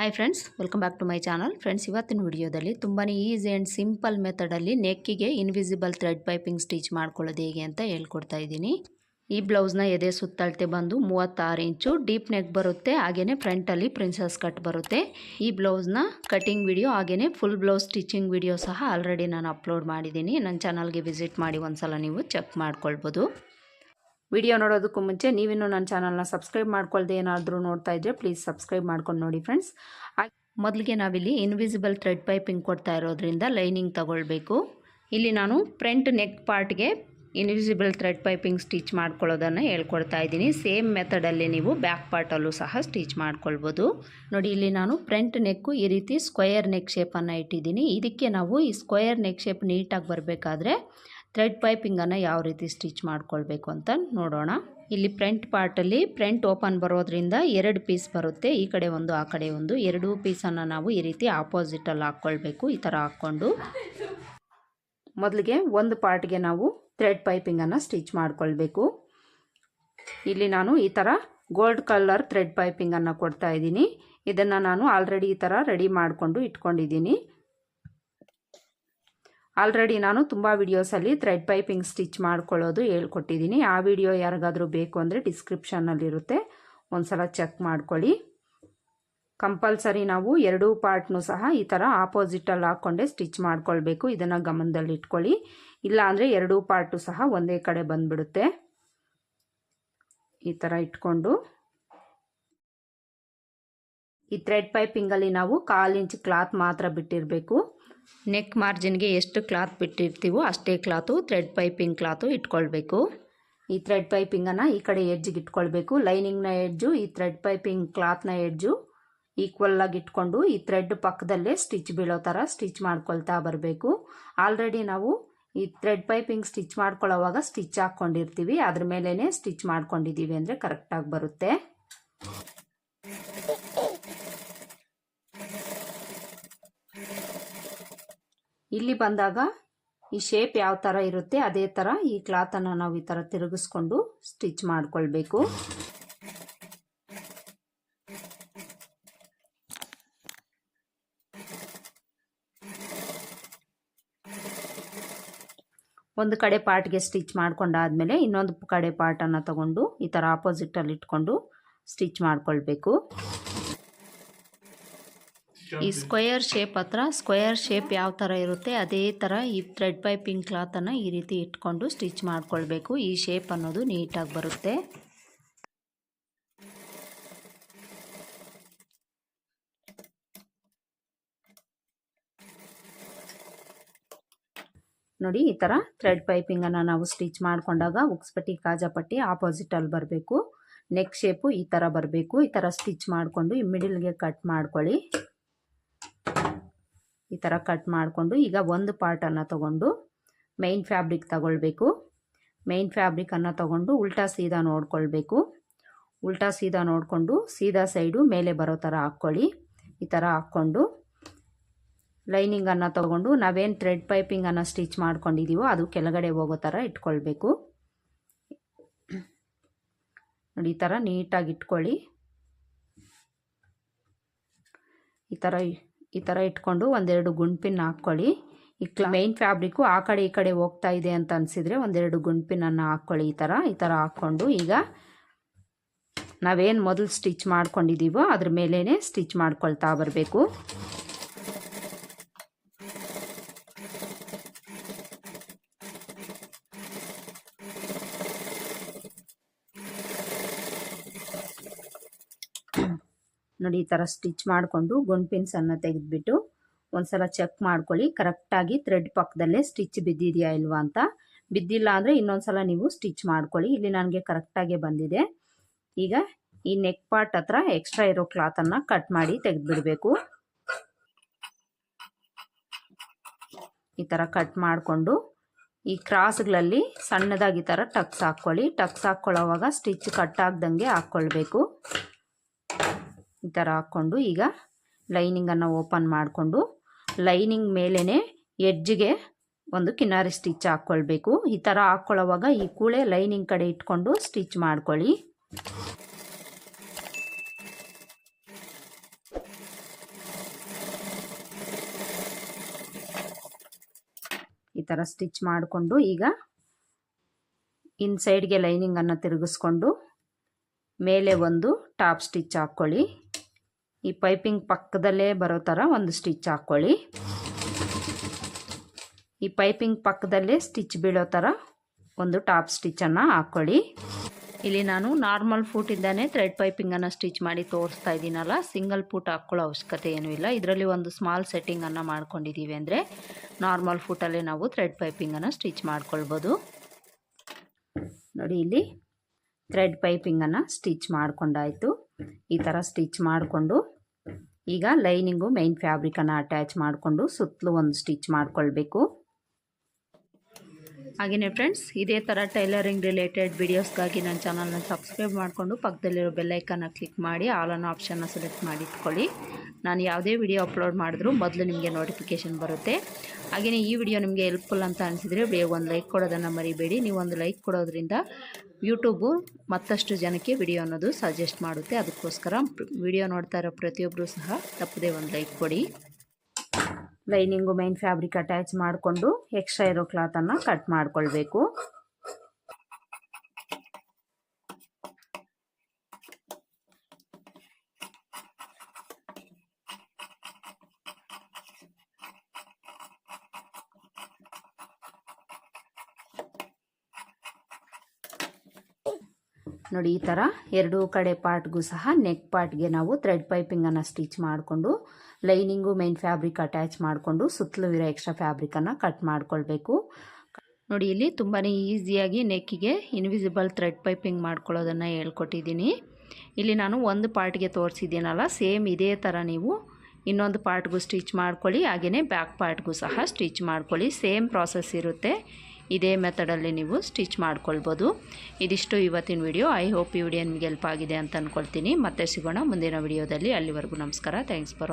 Hi friends welcome back to my channel friends ಇವತ್ತಿನ ವಿಡಿಯೋದಲ್ಲಿ ತುಂಬಾ ಈಸಿ ಆ್ಯಂಡ್ ಸಿಂಪಲ್ ಮೆಥಡಲ್ಲಿ ನೆಕ್ಕಿಗೆ ಇನ್ವಿಸಿಬಲ್ ಥ್ರೆಡ್ ಪೈಪಿಂಗ್ ಸ್ಟಿಚ್ ಮಾಡ್ಕೊಳ್ಳೋದು ಹೇಗೆ ಅಂತ ಹೇಳ್ಕೊಡ್ತಾ ಇದ್ದೀನಿ. ಈ ಬ್ಲೌಸ್ನ ಎದೆ ಸುತ್ತಳತೆ ಬಂದು ಮೂವತ್ತಾರು ಇಂಚು ಡೀಪ್ ನೆಕ್ ಬರುತ್ತೆ ಹಾಗೆಯೇ ಫ್ರಂಟಲ್ಲಿ ಪ್ರಿನ್ಸಸ್ ಕಟ್ ಬರುತ್ತೆ. ಈ ಬ್ಲೌಸ್ನ ಕಟಿಂಗ್ ವಿಡಿಯೋ ಹಾಗೆಯೇ ಫುಲ್ ಬ್ಲೌಸ್ ಸ್ಟಿಚಿಂಗ್ ವಿಡಿಯೋ ಸಹ ಆಲ್ರೆಡಿ ನಾನು ಅಪ್ಲೋಡ್ ಮಾಡಿದ್ದೀನಿ. ನನ್ನ ಚಾನಲ್ಗೆ ವಿಸಿಟ್ ಮಾಡಿ ಒಂದ್ಸಲ ನೀವು ಚೆಕ್ ಮಾಡ್ಕೊಳ್ಬೋದು. ವಿಡಿಯೋ ನೋಡೋದಕ್ಕೂ ಮುಂಚೆ ನೀವಿನ್ನೂ ನನ್ನ ಚಾನಲ್ನ ಸಬ್ಸ್ಕ್ರೈಬ್ ಮಾಡ್ಕೊಳ್ದೆ ಏನಾದರೂ ನೋಡ್ತಾ ಇದ್ದರೆ ಪ್ಲೀಸ್ ಸಬ್ಸ್ಕ್ರೈಬ್ ಮಾಡ್ಕೊಂಡು ನೋಡಿ ಫ್ರೆಂಡ್ಸ್ ಮೊದಲಿಗೆ ನಾವಿಲ್ಲಿ ಇನ್ವಿಸಿಬಲ್ ಥ್ರೆಡ್ ಪೈಪಿಂಗ್ ಕೊಡ್ತಾ ಇರೋದ್ರಿಂದ ಲೈನಿಂಗ್ ತಗೊಳ್ಬೇಕು. ಇಲ್ಲಿ ನಾನು ಫ್ರಂಟ್ ನೆಕ್ ಪಾರ್ಟ್ಗೆ ಇನ್ವಿಸಿಬಲ್ ಥ್ರೆಡ್ ಪೈಪಿಂಗ್ ಸ್ಟಿಚ್ ಮಾಡ್ಕೊಳ್ಳೋದನ್ನು ಹೇಳ್ಕೊಡ್ತಾ ಇದ್ದೀನಿ. ಸೇಮ್ ಮೆಥಡಲ್ಲಿ ನೀವು ಬ್ಯಾಕ್ ಪಾರ್ಟಲ್ಲೂ ಸಹ ಸ್ಟಿಚ್ ಮಾಡ್ಕೊಳ್ಬೋದು. ನೋಡಿ, ಇಲ್ಲಿ ನಾನು ಫ್ರಂಟ್ ನೆಕ್ಕು ಈ ರೀತಿ ಸ್ಕ್ವಯರ್ ನೆಕ್ ಶೇಪನ್ನು ಇಟ್ಟಿದ್ದೀನಿ. ಇದಕ್ಕೆ ನಾವು ಈ ಸ್ಕ್ವಯರ್ ನೆಕ್ ಶೇಪ್ ನೀಟಾಗಿ ಬರಬೇಕಾದ್ರೆ ಥ್ರೆಡ್ ಪೈಪಿಂಗನ್ನು ಯಾವ ರೀತಿ ಸ್ಟಿಚ್ ಮಾಡ್ಕೊಳ್ಬೇಕು ಅಂತ ನೋಡೋಣ. ಇಲ್ಲಿ ಫ್ರಂಟ್ ಪಾರ್ಟಲ್ಲಿ ಫ್ರಂಟ್ ಓಪನ್ ಬರೋದ್ರಿಂದ ಎರಡು ಪೀಸ್ ಬರುತ್ತೆ. ಈ ಕಡೆ ಒಂದು, ಆ ಕಡೆ ಒಂದು. ಎರಡೂ ಪೀಸನ್ನು ನಾವು ಈ ರೀತಿ ಆಪೋಸಿಟಲ್ಲಿ ಹಾಕ್ಕೊಳ್ಬೇಕು, ಈ ಥರ ಹಾಕ್ಕೊಂಡು. ಮೊದಲಿಗೆ ಒಂದು ಪಾರ್ಟ್ಗೆ ನಾವು ಥ್ರೆಡ್ ಪೈಪಿಂಗನ್ನು ಸ್ಟಿಚ್ ಮಾಡ್ಕೊಳ್ಬೇಕು. ಇಲ್ಲಿ ನಾನು ಈ ಥರ ಗೋಲ್ಡ್ ಕಲರ್ ಥ್ರೆಡ್ ಪೈಪಿಂಗನ್ನು ಕೊಡ್ತಾ ಇದ್ದೀನಿ. ಇದನ್ನು ನಾನು ಆಲ್ರೆಡಿ ಈ ಥರ ರೆಡಿ ಮಾಡಿಕೊಂಡು ಇಟ್ಕೊಂಡಿದ್ದೀನಿ. ಆಲ್ರೆಡಿ ನಾನು ತುಂಬ ವಿಡಿಯೋಸಲ್ಲಿ ಥ್ರೆಡ್ ಪೈಪಿಂಗ್ ಸ್ಟಿಚ್ ಮಾಡ್ಕೊಳ್ಳೋದು ಹೇಳ್ಕೊಟ್ಟಿದ್ದೀನಿ. ಆ ವಿಡಿಯೋ ಯಾರಿಗಾದರೂ ಬೇಕು ಅಂದರೆ ಡಿಸ್ಕ್ರಿಪ್ಷನ್ನಲ್ಲಿರುತ್ತೆ ಒಂದು ಸಲ ಚೆಕ್ ಮಾಡ್ಕೊಳ್ಳಿ. ಕಂಪಲ್ಸರಿ ನಾವು ಎರಡೂ ಪಾರ್ಟ್ನೂ ಸಹ ಈ ಥರ ಆಪೋಸಿಟಲ್ಲಿ ಹಾಕ್ಕೊಂಡೆ ಸ್ಟಿಚ್ ಮಾಡ್ಕೊಳ್ಬೇಕು. ಇದನ್ನು ಗಮನದಲ್ಲಿ ಇಟ್ಕೊಳ್ಳಿ. ಇಲ್ಲ ಅಂದರೆ ಎರಡೂ ಪಾರ್ಟು ಸಹ ಒಂದೇ ಕಡೆ ಬಂದುಬಿಡುತ್ತೆ. ಈ ಥರ ಇಟ್ಕೊಂಡು. ಈ ಥ್ರೆಡ್ ಪೈಪಿಂಗಲ್ಲಿ ನಾವು ಕಾಲು ಇಂಚ್ ಕ್ಲಾತ್ ಮಾತ್ರ ಬಿಟ್ಟಿರಬೇಕು. ನೆಕ್ ಮಾರ್ಜಿನ್ಗೆ ಎಷ್ಟು ಕ್ಲಾತ್ ಬಿಟ್ಟಿರ್ತೀವೋ ಅಷ್ಟೇ ಕ್ಲಾತು ಥ್ರೆಡ್ ಪೈಪಿಂಗ್ ಕ್ಲಾತು ಇಟ್ಕೊಳ್ಬೇಕು. ಈ ಥ್ರೆಡ್ ಪೈಪಿಂಗನ್ನು ಈ ಕಡೆ ಎಡ್ಜಿಗೆ ಇಟ್ಕೊಳ್ಬೇಕು. ಲೈನಿಂಗ್ನ ಎಡ್ಜು ಈ ಥ್ರೆಡ್ ಪೈಪಿಂಗ್ ಕ್ಲಾತ್ನ ಎಡ್ಜು ಈಕ್ವಲ್ ಆಗಿ ಇಟ್ಕೊಂಡು ಈ ಥ್ರೆಡ್ ಪಕ್ಕದಲ್ಲೇ ಸ್ಟಿಚ್ ಬೀಳೋ ಥರ ಸ್ಟಿಚ್ ಮಾಡ್ಕೊಳ್ತಾ ಬರಬೇಕು. ಆಲ್ರೆಡಿ ನಾವು ಈ ಥ್ರೆಡ್ ಪೈಪಿಂಗ್ ಸ್ಟಿಚ್ ಮಾಡ್ಕೊಳ್ಳೋವಾಗ ಸ್ಟಿಚ್ ಹಾಕ್ಕೊಂಡಿರ್ತೀವಿ. ಅದ್ರ ಮೇಲೇ ಸ್ಟಿಚ್ ಮಾಡ್ಕೊಂಡಿದ್ದೀವಿ ಅಂದರೆ ಕರೆಕ್ಟಾಗಿ ಬರುತ್ತೆ. ಇಲ್ಲಿ ಬಂದಾಗ ಈ ಶೇಪ್ ಯಾವ ಥರ ಇರುತ್ತೆ, ಅದೇ ಥರ ಈ ಕ್ಲಾತನ್ನು ನಾವು ಈ ಥರ ತಿರುಗಿಸ್ಕೊಂಡು ಸ್ಟಿಚ್ ಮಾಡಿಕೊಳ್ಬೇಕು. ಒಂದು ಕಡೆ ಪಾರ್ಟ್ಗೆ ಸ್ಟಿಚ್ ಮಾಡ್ಕೊಂಡಾದ್ಮೇಲೆ ಇನ್ನೊಂದು ಕಡೆ ಪಾರ್ಟನ್ನು ತಗೊಂಡು ಈ ಥರ ಆಪೋಸಿಟಲ್ಲಿ ಇಟ್ಕೊಂಡು ಸ್ಟಿಚ್ ಮಾಡ್ಕೊಳ್ಬೇಕು. ಈ ಸ್ಕ್ವಯರ್ ಶೇಪ್ ಹತ್ರ ಸ್ಕ್ವಯರ್ ಶೇಪ್ ಯಾವ ಥರ ಇರುತ್ತೆ, ಅದೇ ಥರ ಈ ಥ್ರೆಡ್ ಪೈಪಿಂಗ್ ಕ್ಲಾತನ್ನು ಈ ರೀತಿ ಇಟ್ಕೊಂಡು ಸ್ಟಿಚ್ ಮಾಡ್ಕೊಳ್ಬೇಕು. ಈ ಶೇಪ್ ಅನ್ನೋದು ನೀಟಾಗಿ ಬರುತ್ತೆ. ನೋಡಿ, ಈ ಥರ ಥ್ರೆಡ್ ಪೈಪಿಂಗನ್ನು ನಾವು ಸ್ಟಿಚ್ ಮಾಡಿಕೊಂಡಾಗ ಉಕ್ಸ್ಪಟ್ಟಿ ಕಾಜಾಪಟ್ಟಿ ಆಪೋಸಿಟಲ್ಲಿ ಬರಬೇಕು. ನೆಕ್ ಶೇಪು ಈ ಥರ ಬರಬೇಕು. ಈ ಥರ ಸ್ಟಿಚ್ ಮಾಡಿಕೊಂಡು ಈ ಮಿಡಿಲ್ಗೆ ಕಟ್ ಮಾಡ್ಕೊಳ್ಳಿ. ಈ ಥರ ಕಟ್ ಮಾಡಿಕೊಂಡು ಈಗ ಒಂದು ಪಾರ್ಟನ್ನು ತಗೊಂಡು ಮೈನ್ ಫ್ಯಾಬ್ರಿಕ್ ತಗೊಳ್ಬೇಕು. ಮೈನ್ ಫ್ಯಾಬ್ರಿಕನ್ನು ತಗೊಂಡು ಉಲ್ಟಾ ಸೀದಾ ನೋಡ್ಕೊಳ್ಬೇಕು. ಉಲ್ಟಾ ಸೀದಾ ನೋಡಿಕೊಂಡು ಸೀದಾ ಸೈಡು ಮೇಲೆ ಬರೋ ಥರ ಹಾಕ್ಕೊಳ್ಳಿ. ಈ ಥರ ಹಾಕ್ಕೊಂಡು ಲೈನಿಂಗನ್ನು ತೊಗೊಂಡು ನಾವೇನು ಥ್ರೆಡ್ ಪೈಪಿಂಗನ್ನು ಸ್ಟಿಚ್ ಮಾಡ್ಕೊಂಡಿದ್ದೀವೋ ಅದು ಕೆಳಗಡೆ ಹೋಗೋ ಥರ ಇಟ್ಕೊಳ್ಬೇಕು. ನೋಡಿ ಈ ಥರ ನೀಟಾಗಿ ಇಟ್ಕೊಳ್ಳಿ. ಈ ಥರ ಈ ಥರ ಇಟ್ಕೊಂಡು ಒಂದೆರಡು ಗುಂಡ್ಪಿನ್ ಹಾಕ್ಕೊಳ್ಳಿ. ಈ ಕ್ಲ ಮೈನ್ ಫ್ಯಾಬ್ರಿಕ್ಕು ಆ ಕಡೆ ಈ ಕಡೆ ಹೋಗ್ತಾ ಇದೆ ಅಂತ ಅನಿಸಿದರೆ ಒಂದೆರಡು ಗುಂಡ್ಪಿನನ್ನು ಹಾಕ್ಕೊಳ್ಳಿ ಈ ಥರ ಈ ಥರ ಹಾಕ್ಕೊಂಡು ಈಗ ನಾವೇನು ಮೊದಲು ಸ್ಟಿಚ್ ಮಾಡ್ಕೊಂಡಿದ್ದೀವೋ ಅದ್ರ ಮೇಲೇ ಸ್ಟಿಚ್ ಮಾಡ್ಕೊಳ್ತಾ ಬರಬೇಕು. ನೋಡಿ, ಈ ಥರ ಸ್ಟಿಚ್ ಮಾಡಿಕೊಂಡು ಗುಂಡ್ಪಿನ್ಸನ್ನು ತೆಗೆದುಬಿಟ್ಟು ಒಂದ್ಸಲ ಚೆಕ್ ಮಾಡ್ಕೊಳ್ಳಿ. ಕರೆಕ್ಟಾಗಿ ಥ್ರೆಡ್ ಪಕ್ಕದಲ್ಲೇ ಸ್ಟಿಚ್ ಬಿದ್ದಿದೆಯಾ ಇಲ್ವಾ ಅಂತ. ಬಿದ್ದಿಲ್ಲ ಅಂದರೆ ಇನ್ನೊಂದು ಸಲ ನೀವು ಸ್ಟಿಚ್ ಮಾಡ್ಕೊಳ್ಳಿ. ಇಲ್ಲಿ ನನಗೆ ಕರೆಕ್ಟಾಗಿ ಬಂದಿದೆ. ಈಗ ಈ ನೆಕ್ ಪಾರ್ಟ್ ಹತ್ರ ಎಕ್ಸ್ಟ್ರಾ ಇರೋ ಕ್ಲಾತನ್ನು ಕಟ್ ಮಾಡಿ ತೆಗೆದುಬಿಡಬೇಕು. ಈ ಥರ ಕಟ್ ಮಾಡಿಕೊಂಡು ಈ ಕ್ರಾಸ್ಗಳಲ್ಲಿ ಸಣ್ಣದಾಗಿ ಈ ಥರ ಟಕ್ಸ್ ಹಾಕ್ಕೊಳ್ಳಿ. ಟಕ್ಸ್ ಹಾಕ್ಕೊಳ್ಳೋವಾಗ ಸ್ಟಿಚ್ ಕಟ್ ಆಗ್ದಂಗೆ ಹಾಕ್ಕೊಳ್ಬೇಕು. ಈ ಥರ ಹಾಕ್ಕೊಂಡು ಈಗ ಲೈನಿಂಗನ್ನು ಓಪನ್ ಮಾಡಿಕೊಂಡು ಲೈನಿಂಗ್ ಮೇಲೇ ಎಡ್ಜ್ಗೆ ಒಂದು ಕಿನಾರಿ ಸ್ಟಿಚ್ ಹಾಕ್ಕೊಳ್ಬೇಕು. ಈ ಥರ ಹಾಕ್ಕೊಳ್ಳೋವಾಗ ಈ ಕೂಳೆ ಲೈನಿಂಗ್ ಕಡೆ ಇಟ್ಕೊಂಡು ಸ್ಟಿಚ್ ಮಾಡ್ಕೊಳ್ಳಿ. ಈ ಥರ ಸ್ಟಿಚ್ ಮಾಡಿಕೊಂಡು ಈಗ ಇನ್ಸೈಡ್ಗೆ ಲೈನಿಂಗನ್ನು ತಿರುಗಿಸ್ಕೊಂಡು ಮೇಲೆ ಒಂದು ಟಾಪ್ ಸ್ಟಿಚ್ ಹಾಕ್ಕೊಳ್ಳಿ. ಈ ಪೈಪಿಂಗ್ ಪಕ್ಕದಲ್ಲೇ ಬರೋ ಥರ ಒಂದು ಸ್ಟಿಚ್ ಹಾಕ್ಕೊಳ್ಳಿ. ಈ ಪೈಪಿಂಗ್ ಪಕ್ಕದಲ್ಲೇ ಸ್ಟಿಚ್ ಬೀಳೋ ಥರ ಒಂದು ಟಾಪ್ ಸ್ಟಿಚ್ಚನ್ನು ಹಾಕ್ಕೊಳ್ಳಿ. ಇಲ್ಲಿ ನಾನು ನಾರ್ಮಲ್ ಫೂಟಿಂದನೇ ಥ್ರೆಡ್ ಪೈಪಿಂಗನ್ನು ಸ್ಟಿಚ್ ಮಾಡಿ ತೋರಿಸ್ತಾ ಇದ್ದೀನಲ್ಲ, ಸಿಂಗಲ್ ಫೂಟ್ ಹಾಕ್ಕೊಳ್ಳೋ ಅವಶ್ಯಕತೆ ಏನೂ ಇಲ್ಲ. ಇದರಲ್ಲಿ ಒಂದು ಸ್ಮಾಲ್ ಸೆಟ್ಟಿಂಗನ್ನು ಮಾಡ್ಕೊಂಡಿದ್ದೀವಿ ಅಂದರೆ ನಾರ್ಮಲ್ ಫೂಟಲ್ಲೇ ನಾವು ಥ್ರೆಡ್ ಪೈಪಿಂಗನ್ನು ಸ್ಟಿಚ್ ಮಾಡ್ಕೊಳ್ಬೋದು. ನೋಡಿ ಇಲ್ಲಿ ಥ್ರೆಡ್ ಪೈಪಿಂಗನ್ನು ಸ್ಟಿಚ್ ಮಾಡ್ಕೊಂಡಾಯಿತು. ಈ ಥರ ಸ್ಟಿಚ್ ಮಾಡಿಕೊಂಡು ಈಗ ಲೈನಿಂಗು ಮೈನ್ ಫ್ಯಾಬ್ರಿಕನ್ನು ಅಟ್ಯಾಚ್ ಮಾಡಿಕೊಂಡು ಸುತ್ತಲೂ ಒಂದು ಸ್ಟಿಚ್ ಮಾಡಿಕೊಳ್ಬೇಕು. ಹಾಗೆಯೇ ಫ್ರೆಂಡ್ಸ್ ಇದೇ ಥರ ಟೈಲರಿಂಗ್ ರಿಲೇಟೆಡ್ ವಿಡಿಯೋಸ್ಗಾಗಿ ನನ್ನ ಚಾನಲ್ನ ಸಬ್ಸ್ಕ್ರೈಬ್ ಮಾಡಿಕೊಂಡು ಪಕ್ಕದಲ್ಲಿರೋ ಬೆಲ್ಲೈಕನ್ನ ಕ್ಲಿಕ್ ಮಾಡಿ ಆಲ್ ಅನ್ನೋ ಆಪ್ಷನ್ನ ಸೆಲೆಕ್ಟ್ ಮಾಡಿ ಇಟ್ಕೊಳ್ಳಿ. ನಾನು ಯಾವುದೇ ವಿಡಿಯೋ ಅಪ್ಲೋಡ್ ಮಾಡಿದ್ರೂ ಮೊದಲು ನಿಮಗೆ ನೋಟಿಫಿಕೇಷನ್ ಬರುತ್ತೆ. ಹಾಗೆಯೇ ಈ ವಿಡಿಯೋ ನಿಮಗೆ ಹೆಲ್ಪ್ಫುಲ್ ಅಂತ ಅನಿಸಿದರೆ ಬೇಗ ಒಂದು ಲೈಕ್ ಕೊಡೋದನ್ನು ಮರಿಬೇಡಿ. ನೀವು ಒಂದು ಲೈಕ್ ಕೊಡೋದ್ರಿಂದ ಯೂಟ್ಯೂಬು ಮತ್ತಷ್ಟು ಜನಕ್ಕೆ ವಿಡಿಯೋ ಅನ್ನೋದು ಸಜೆಸ್ಟ್ ಮಾಡುತ್ತೆ. ಅದಕ್ಕೋಸ್ಕರ ವಿಡಿಯೋ ನೋಡ್ತಾ ಇರೋ ಪ್ರತಿಯೊಬ್ಬರೂ ಸಹ ತಪ್ಪದೇ ಒಂದು ಲೈಕ್ ಕೊಡಿ. ಲೈನಿಂಗು, ಮೈನ್ ಫ್ಯಾಬ್ರಿಕ್ ಅಟ್ಯಾಚ್ ಮಾಡಿಕೊಂಡು ಎಕ್ಸ್ಟ್ರಾ ಇರೋ ಕ್ಲಾತನ್ನು ಕಟ್ ಮಾಡಿಕೊಳ್ಬೇಕು. ನೋಡಿ, ಈ ಥರ ಎರಡೂ ಕಡೆ ಪಾರ್ಟ್ಗೂ ಸಹ ನೆಕ್ ಪಾರ್ಟ್ಗೆ ನಾವು ಥ್ರೆಡ್ ಪೈಪಿಂಗನ್ನು ಸ್ಟಿಚ್ ಮಾಡಿಕೊಂಡು ಲೈನಿಂಗು ಮೇನ್ ಫ್ಯಾಬ್ರಿಕ್ ಅಟ್ಯಾಚ್ ಮಾಡಿಕೊಂಡು, ಸುತ್ತಲೂ ಇರೋ ಎಕ್ಸ್ಟ್ರಾ ಫ್ಯಾಬ್ರಿಕನ್ನು ಕಟ್ ಮಾಡಿಕೊಳ್ಬೇಕು. ನೋಡಿ, ಇಲ್ಲಿ ತುಂಬಾ ಈಸಿಯಾಗಿ ನೆಕ್ಕಿಗೆ ಇನ್ವಿಸಿಬಲ್ ಥ್ರೆಡ್ ಪೈಪಿಂಗ್ ಮಾಡ್ಕೊಳ್ಳೋದನ್ನು ಹೇಳ್ಕೊಟ್ಟಿದ್ದೀನಿ. ಇಲ್ಲಿ ನಾನು ಒಂದು ಪಾರ್ಟ್ಗೆ ತೋರಿಸಿದ್ದೀನಲ್ಲ, ಸೇಮ್ ಇದೇ ಥರ ನೀವು ಇನ್ನೊಂದು ಪಾರ್ಟ್ಗೂ ಸ್ಟಿಚ್ ಮಾಡ್ಕೊಳ್ಳಿ ಹಾಗೆಯೇ ಬ್ಯಾಕ್ ಪಾರ್ಟ್ಗೂ ಸಹ ಸ್ಟಿಚ್ ಮಾಡ್ಕೊಳ್ಳಿ, ಸೇಮ್ ಪ್ರಾಸೆಸ್ ಇರುತ್ತೆ. ಇದೇ ಮೆಥಡಲ್ಲಿ ನೀವು ಸ್ಟಿಚ್ ಮಾಡ್ಕೊಳ್ಬೋದು. ಇದಿಷ್ಟು ಇವತ್ತಿನ ವಿಡಿಯೋ. ಐ ಹೋಪ್ ಈ ವಿಡಿಯೋ ನಿಮಗೆ ಹೆಲ್ಪ್ ಆಗಿದೆ ಅಂತ ಅಂದ್ಕೊಳ್ತೀನಿ ಮತ್ತೆ ಸಿಗೋಣ ಮುಂದಿನ ವಿಡಿಯೋದಲ್ಲಿ. ಅಲ್ಲಿವರೆಗೂ ನಮಸ್ಕಾರ. Thanks for